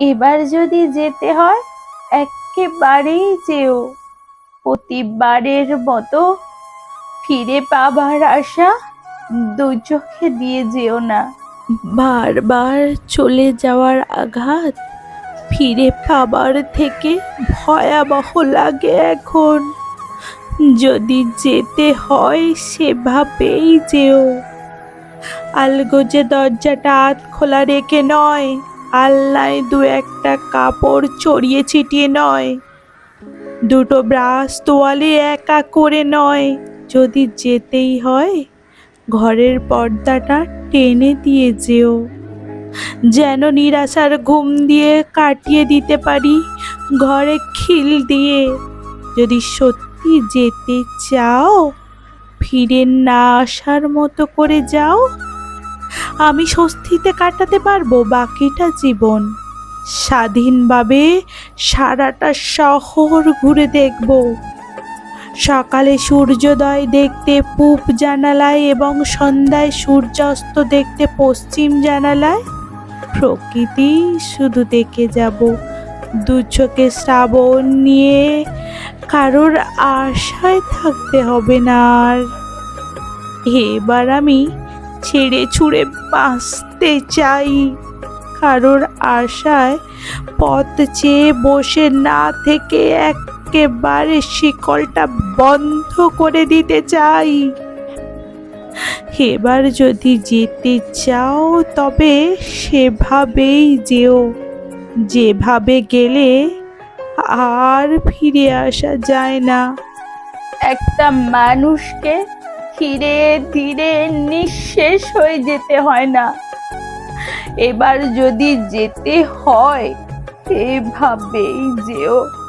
এবার যদি যেতে হয়, একেবারেই যেও। প্রতিবারের মতো ফিরে পাবার আশা দু চোখে দিয়ে যেও না। বারবার চলে যাওয়ার আঘাত ফিরে পাবার থেকে ভয়াবহ লাগে এখন। যদি যেতে হয়, সেভাবেই যেও। আলগোজে দরজাটা আধ খোলা রেখে নয় আলনায় দু একটা কাপড় ছড়িয়ে ছিটিয়ে নয়। দুটো ব্রাশ তোয়ালে একা করে নয়। যদি যেতেই হয়, ঘরের পর্দাটা টেনে দিয়ে যেও। যেন নিরাশার ঘুম দিয়ে কাটিয়ে দিতে পারি, ঘরে খিল দিয়ে। যদি সত্যি যেতে চাও, ফিরে না আসার মতো করে যাও। আমি স্বস্তিতে কাটাতে পারব বাকিটা জীবন। স্বাধীনভাবে সারাটা শহর ঘুরে দেখব। সকালে সূর্যোদয় দেখতে পূব জানালায় এবং সন্ধ্যায় সূর্যাস্ত দেখতে পশ্চিম জানালায়। প্রকৃতি শুধু দেখে যাব। দু চোখে শ্রাবণ নিয়ে কারোর আশায় থাকতে হবে না আর। এবার আমি ছেড়ে ছুঁড়ে বাঁচতে চাই। কারোর আশায় পথ চেয়ে বসে না থেকে একেবারে শিকলটা বন্ধ করে দিতে চাই। এবার যদি যেতে চাও, তবে সেভাবেই যেও। যেভাবে গেলে আর ফিরে আসা যায় না। একটা মানুষকে ধীরে ধীরে নিঃশেষ হয়ে যেতে হয় না। এবার যদি যেতে হয় এভাবেই যেও।